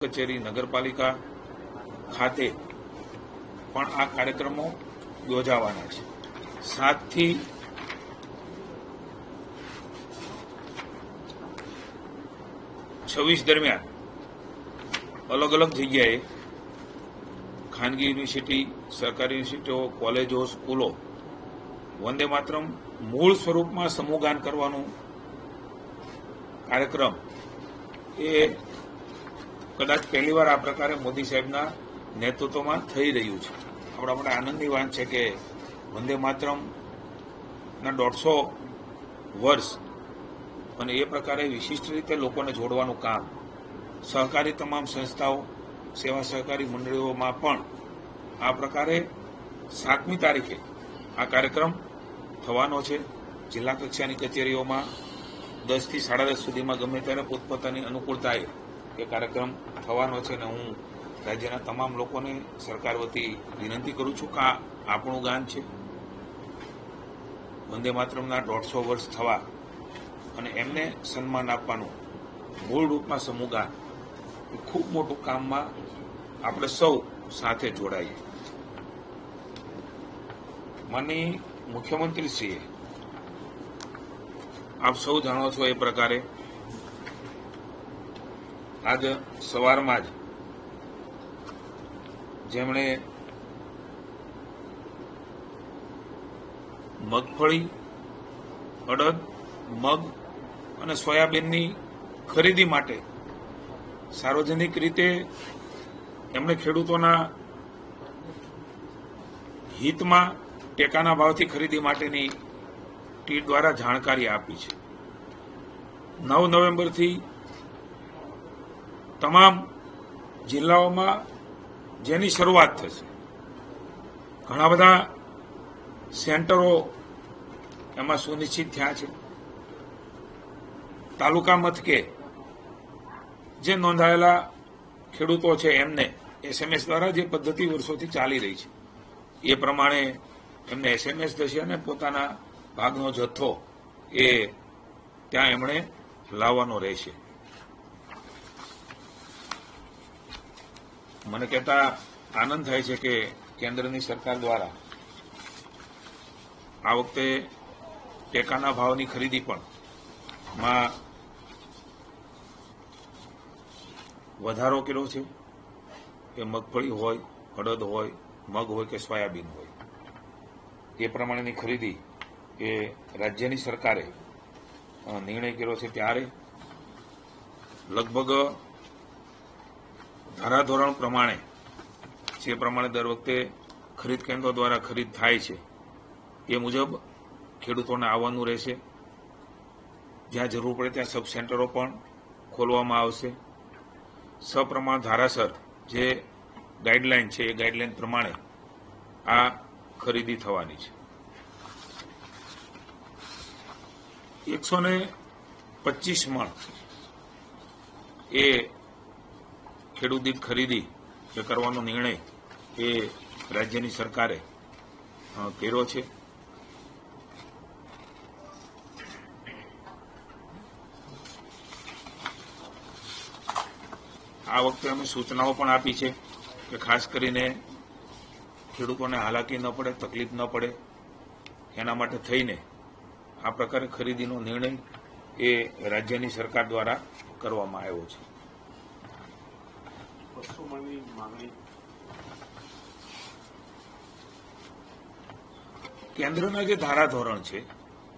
કચેરી નગરપાલિકા ખાતે પણ આ કાર્યક્રમો યોજાવાના છે. સાતથી છવ્વીસ દરમિયાન અલગ અલગ જગ્યાએ ખાનગી યુનિવર્સિટી, સરકારી યુનિવર્સિટીઓ, કોલેજો, સ્કૂલો વંદે માતરમ મૂળ સ્વરૂપમાં સમૂહગાન કરવાનું કાર્યક્રમ એ કદાચ પહેલીવાર આ પ્રકારે મોદી સાહેબના નેતૃત્વમાં થઈ રહ્યું છે. આપણા માટે આનંદની વાત છે કે વંદે માતરમના દોઢસો વર્ષ અને એ પ્રકારે વિશિષ્ટ રીતે લોકોને જોડવાનું કામ, સહકારી તમામ સંસ્થાઓ, સેવા સહકારી મંડળીઓમાં પણ આ પ્રકારે સાતમી તારીખે આ કાર્યક્રમ થવાનો છે. જિલ્લા કક્ષાની કચેરીઓમાં દસથી સાડા દસ સુધીમાં ગમે ત્યારે પોતપોતાની અનુકૂળતાએ એ કાર્યક્રમ થવાનો છે અને હું રાજ્યના તમામ લોકોને સરકાર વતી વિનંતી કરું છું કે આ આપણું ગાન છે. વંદે માતરમના દોઢસો વર્ષ થવા અને એમને સન્માન આપવાનું મૂળ રૂપમાં સમૂહ ખૂબ મોટું કામમાં આપણે સૌ સાથે જોડાઈએ. માનની મુખ્યમંત્રીશ્રીએ, આપ સૌ જાણો છો એ પ્રકારે આજ સવારમાં જ જેમણે મગફળી, અડદ, મગ અને સોયાબીનની ખરીદી માટે સાર્વજનિક રીતે એમણે ખેડૂતોના હિતમાં ટેકાના ભાવથી ખરીદી માટેની ટીટ દ્વારા જાણકારી આપી છે. નવ નવેમ્બરથી તમામ જિલ્લાઓમાં જેની શરૂઆત થશે. ઘણા બધા સેન્ટરો એમાં સુનિશ્ચિત થયા છે. તાલુકા મથકે જે નોંધાયેલા ખેડૂતો છે એમને એસએમએસ દ્વારા જે પદ્ધતિ વર્ષોથી ચાલી રહી છે, એ પ્રમાણે એમને એસએમએસ થશે અને પોતાના ભાગનો જથ્થો એ ત્યાં એમણે લાવવાનો રહેશે. મને કહેતા આનંદ થાય છે કે કેન્દ્રની સરકાર દ્વારા આ વખતે ટેકાના ભાવની ખરીદી પણ માં વધારો કર્યો છે. કે મગફળી હોય અડદ હોય, મગ હોય કે સોયાબીન હોય. એ પ્રમાણેની ખરીદી એ રાજ્યની સરકારે નિર્ણય કર્યો છે ત્યારે લગભગ ધારાધોરણ પ્રમાણે જે પ્રમાણે દર વખતે ખરીદ કેન્દ્રો દ્વારા ખરીદ થાય છે, એ મુજબ ખેડૂતોને આવવાનું રહેશે. જ્યાં જરૂર પડે ત્યાં સબ સેન્ટરો પણ ખોલવામાં આવશે. સપ્રમાણ ધારાસર જે ગાઈડલાઈન છે, એ ગાઈડલાઈન પ્રમાણે આ ખરીદી થવાની છે. એકસો ને પચીસ મણ એ ખેડૂત ખરીદી એ કરવાનો નિર્ણય એ રાજ્યની સરકારે કર્યો છે? આ વખતે અમે સૂચનાઓ પણ આપી છે કે ખાસ કરીને ખેડૂતોને હાલાકી ન પડે, તકલીફ ન પડે, એના માટે થઈને આ પ્રકારે ખરીદીનો નિર્ણય એ રાજ્યની સરકાર દ્વારા કરવામાં આવ્યો છે. બસો મણની માંગણી કેન્દ્રના જે ધારાધોરણ છે,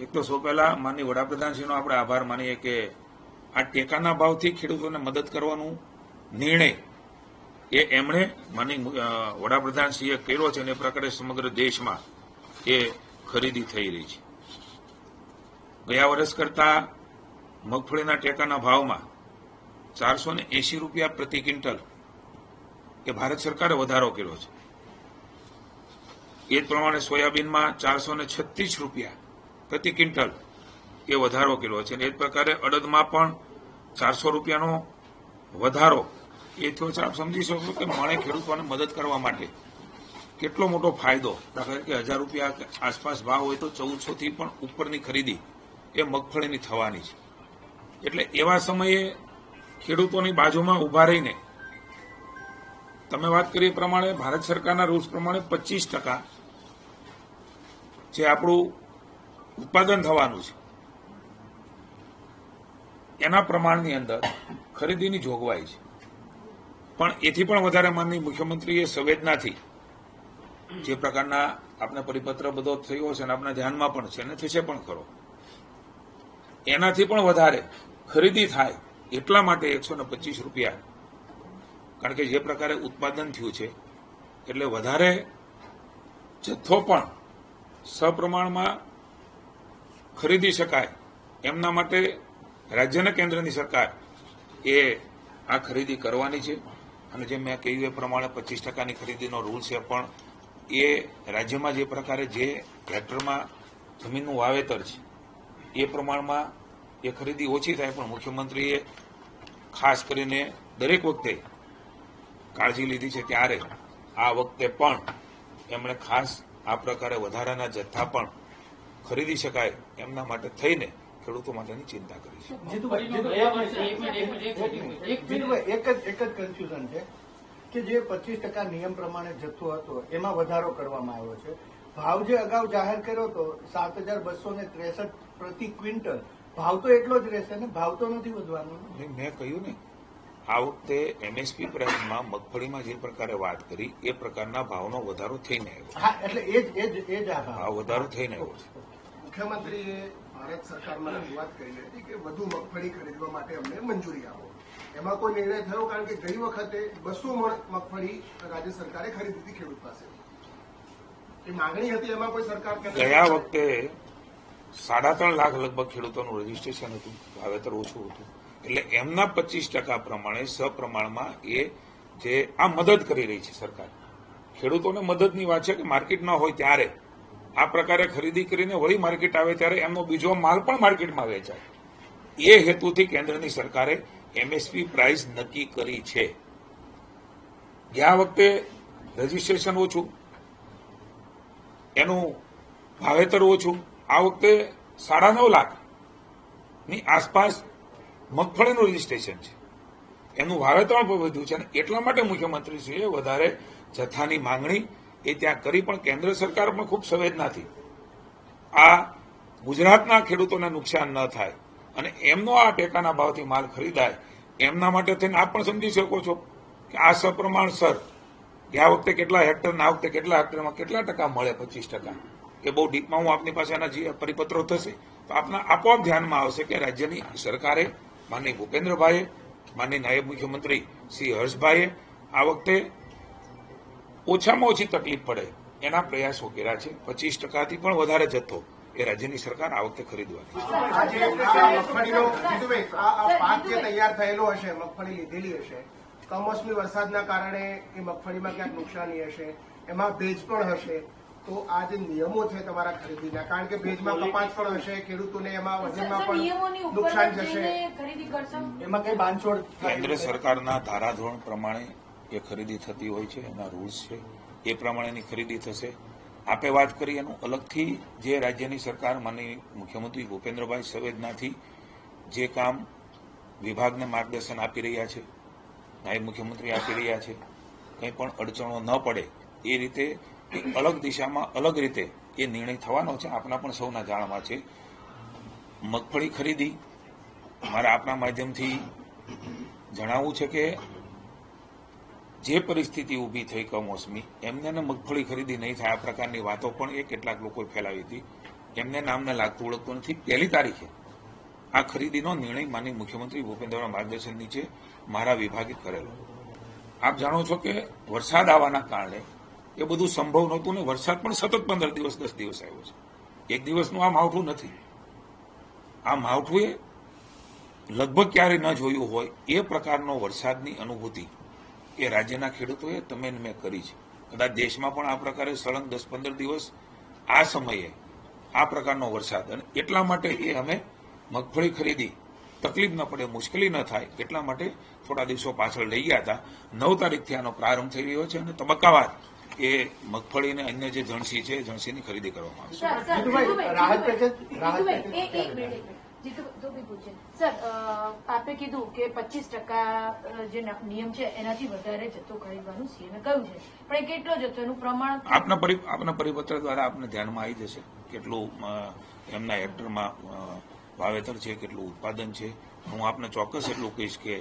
એક તો સૌ પહેલા માનની વડાપ્રધાનશ્રીનો આપણે આભાર માનીએ કે આ ટેકાના ભાવથી ખેડૂતોને મદદ કરવાનું નિર્ણય એ એમણે માની વડાપ્રધાનશ્રીએ કર્યો છે અને એ પ્રકારે સમગ્ર દેશમાં એ ખરીદી થઈ રહી છે. ગયા વર્ષ કરતા મગફળીના ટેકાના ભાવમાં ચારસો ને રૂપિયા પ્રતિ ક્વિન્ટલ એ ભારત સરકારે વધારો કર્યો છે. એ પ્રમાણે સોયાબીનમાં ચારસો ને છત્રીસ રૂપિયા પ્રતિ ક્વિન્ટલ એ વધારો કર્યો છે. અને એ જ પ્રકારે અડદમાં પણ ચારસો રૂપિયાનો વધારો. એ થયો છે આપ સમજી શકો કે મણે ખેડૂતોને મદદ કરવા માટે કેટલો મોટો ફાયદો. દાખલા કે હજાર રૂપિયા આસપાસ ભાવ હોય તો ચૌદસોથી પણ ઉપરની ખરીદી એ મગફળીની થવાની છે. એટલે એવા સમયે ખેડૂતોની બાજુમાં ઊભા રહીને તમે વાત કરી પ્રમાણે ભારત સરકારના રૂલ્સ પ્રમાણે પચીસ ટકા જે આપણું ઉત્પાદન થવાનું છે, એના પ્રમાણની અંદર ખરીદીની જોગવાઈ છે. પણ એથી પણ વધારે માનની મુખ્યમંત્રીએ સંવેદનાથી જે પ્રકારના આપણે પરિપત્ર બધો થયો છે અને આપણા ધ્યાનમાં પણ છે અને થશે પણ ખરો. એનાથી પણ વધારે ખરીદી થાય એટલા માટે એકસો ને પચીસ રૂપિયા કારણ કે જે પ્રકારે ઉત્પાદન થયું છે, એટલે વધારે જથ્થો પણ સપ્રમાણમાં ખરીદી શકાય. એમના માટે રાજ્યના કેન્દ્રની સરકાર એ આ ખરીદી કરવાની છે. અને જે મેં કહ્યું એ પ્રમાણે પચીસ ટકાની ખરીદીનો રૂલ છે, પણ એ રાજ્યમાં જે પ્રકારે જે હેક્ટરમાં જમીનનું વાવેતર છે, એ પ્રમાણમાં એ ખરીદી ઓછી થાય, પણ મુખ્યમંત્રીએ ખાસ કરીને દરેક વખતે કાળજી લીધી છે ત્યારે આ વખતે પણ એમણે ખાસ આ પ્રકારે વધારાના જથ્થા પણ ખરીદી શકાય એમના માટે થઈને ખેડૂતો માટેની ચિંતા કરી છે. એક જ એક જ કન્ફ્યુઝન છે કે જે પચીસ ટકા નિયમ પ્રમાણે જથ્થો હતો એમાં વધારો કરવામાં આવ્યો છે. ભાવ જે અગાઉ જાહેર કર્યો હતો સાત હજાર બસો ને ત્રેસઠ પ્રતિ ક્વિન્ટલ ભાવ તો એટલો જ રહેશે ને? ભાવ તો નથી વધવાનો મેં કહ્યું ને આ વખતે એમએસપી પ્રાઇસમાં મગફળીમાં જે પ્રકારે વાત કરી એ પ્રકારના ભાવનો વધારો થઈને આવ્યો હા એટલે એ જ એ જ એ જ આ વધારો થઈને આવ્યો છે. મુખ્યમંત્રીએ ભારત સરકારમાં રજૂઆત કરી હતી કે વધુ મગફળી ખરીદવા માટે અમને મંજૂરી આપો. એમાં કોઈ નિર્ણય થયો? કારણ કે ગઈ વખતે બસો મણ મગફળી રાજ્ય સરકારે ખરીદી હતી ખેડૂત પાસે. એ માંગણી હતી એમાં કોઈ સરકાર ગયા વખતે સાડા ત્રણ લાખ લગભગ ખેડૂતોનું રજીસ્ટ્રેશન હતું. વાવેતર ઓછું હતું. એટલે એમના પચીસ ટકા પ્રમાણે સપ્રમાણમાં એ જે આ મદદ કરી રહી છે સરકાર. ખેડૂતોને મદદની વાત છે કે માર્કેટ ન હોય ત્યારે. આ પ્રકારે ખરીદી કરીને વળી માર્કેટ આવે ત્યારે એમનો બીજો માલ પણ માર્કેટમાં વેચાય. એ હેતુથી કેન્દ્રની સરકારે એમએસપી પ્રાઇસ નક્કી કરી છે. ગયા વખતે રજીસ્ટ્રેશન ઓછું. એનું વાવેતર ઓછું. આ વખતે સાડા નવ લાખની આસપાસ મગફળીનું રજીસ્ટ્રેશન છે. એનું વાવેતર પણ વધ્યું છે અને એટલા માટે મુખ્યમંત્રીશ્રીએ વધારે જથ્થાની માંગણી એ ત્યાં કરી પણ કેન્દ્ર સરકાર પણ ખૂબ સંવેદનાથી આ ગુજરાતના ખેડૂતોને નુકસાન ન થાય અને એમનો આ ટેકાના ભાવથી માલ ખરીદાય, એમના માટે થઈને આપ પણ સમજી શકો છો કે આ સપ્રમાણસર ગયા વખતે કેટલા હેક્ટર, ને વખતે કેટલા હેક્ટરમાં કેટલા ટકા મળે પચીસ ટકા? એ બહુ ડીપમાં હું આપની પાસે એના પરિપત્રો થશે તો આપના આપોઆપ ધ્યાનમાં આવશે કે રાજ્યની સરકારે માનની ભૂપેન્દ્રભાઈએ માનની નાયબ મુખ્યમંત્રી શ્રી હર્ષભાઈએ, આ વખતે ઓછામાં ઓછી તકલીફ પડે એના પ્રયાસો કર્યા છે. પચીસ ટકાથી પણ વધારે જથ્થો એ રાજ્યની સરકાર આ વખતે ખરીદવાની કમોસમી વરસાદના કારણે એ મગફળીમાં ક્યાંક નુકસાની હશે, એમાં ભેજ પણ હશે તો આ જે નિયમો છે તમારા ખરીદીના કારણ કે ભેજમાં કપાસ પણ હશે ખેડૂતોને એમાં વજનમાં પણ નુકસાન જશે. જઈને ખરીદી કરશો? એમાં કઈ બાંધછોડ કેન્દ્ર સરકારના ધારાધોરણ પ્રમાણે એ ખરીદી થતી હોય છે એના રૂલ્સ છે એ પ્રમાણેની ખરીદી થશે. આપે વાત કરી એનું અલગથી જે રાજ્યની સરકાર માનની મુખ્યમંત્રી ભૂપેન્દ્રભાઈ સંવેદનાથી જે કામ વિભાગને માર્ગદર્શન આપી રહ્યા છે નાયબ મુખ્યમંત્રી આપી રહ્યા છે કંઈ પણ અડચણો ન પડે એ રીતે અલગ દિશામાં, અલગ રીતે એ નિર્ણય થવાનો છે. આપના પણ સૌના જાણમાં છે. મગફળી ખરીદી. મારા આપના માધ્યમથી જણાવવું છે કે જે પરિસ્થિતિ ઊભી થઈ કમોસમી, એમને મગફળી ખરીદી નહીં થાય. આ પ્રકારની વાતો પણ એ કેટલાક લોકોએ ફેલાવી હતી. એમને નામને લાગતું ઓળખતું નથી. પહેલી તારીખે આ ખરીદીનો નિર્ણય માનની મુખ્યમંત્રી ભૂપેન્દ્રના માર્ગદર્શન નીચે મારા વિભાગે કરેલો. આપ જાણો છો કે વરસાદ આવવાના કારણે એ બધું સંભવ નહોતું ને વરસાદ પણ સતત પંદર દિવસ, દસ દિવસ આવ્યો છે. એક દિવસનું આ માવઠું નથી. આ માવઠું એ લગભગ ક્યારેય ન જોયું હોય એ પ્રકારનો વરસાદની અનુભૂતિ એ રાજ્યના ખેડૂતોએ તમે મેં કરી છે. કદાચ દેશમાં પણ આ પ્રકારે સળંગ દસ પંદર દિવસ આ સમયે આ પ્રકારનો વરસાદ અને એટલા માટે એ અમે મગફળી ખરીદી. તકલીફ ન પડે, મુશ્કેલી ન થાય, એટલા માટે થોડા દિવસો પાછળ લઈ ગયા હતા. નવ તારીખથી આનો પ્રારંભ થઈ રહ્યો છે અને તબક્કાવાર એ મગફળી અને અન્ય જે જણસી છે જણસીની ખરીદી કરવામાં આવશે. સર, આપે કીધું કે પચીસ ટકા જે નિયમ છે એનાથી વધારે જથ્થો ખરીદવાનું સીએમે કહ્યું છે. પણ એ કેટલો જથ્થો? એનું પ્રમાણ આપના આપના પરિપત્ર દ્વારા આપને ધ્યાનમાં આવી જશે કેટલું એમના હેક્ટરમાં વાવેતર છે કેટલું ઉત્પાદન છે. હું આપને ચોક્કસ એટલું કહીશ કે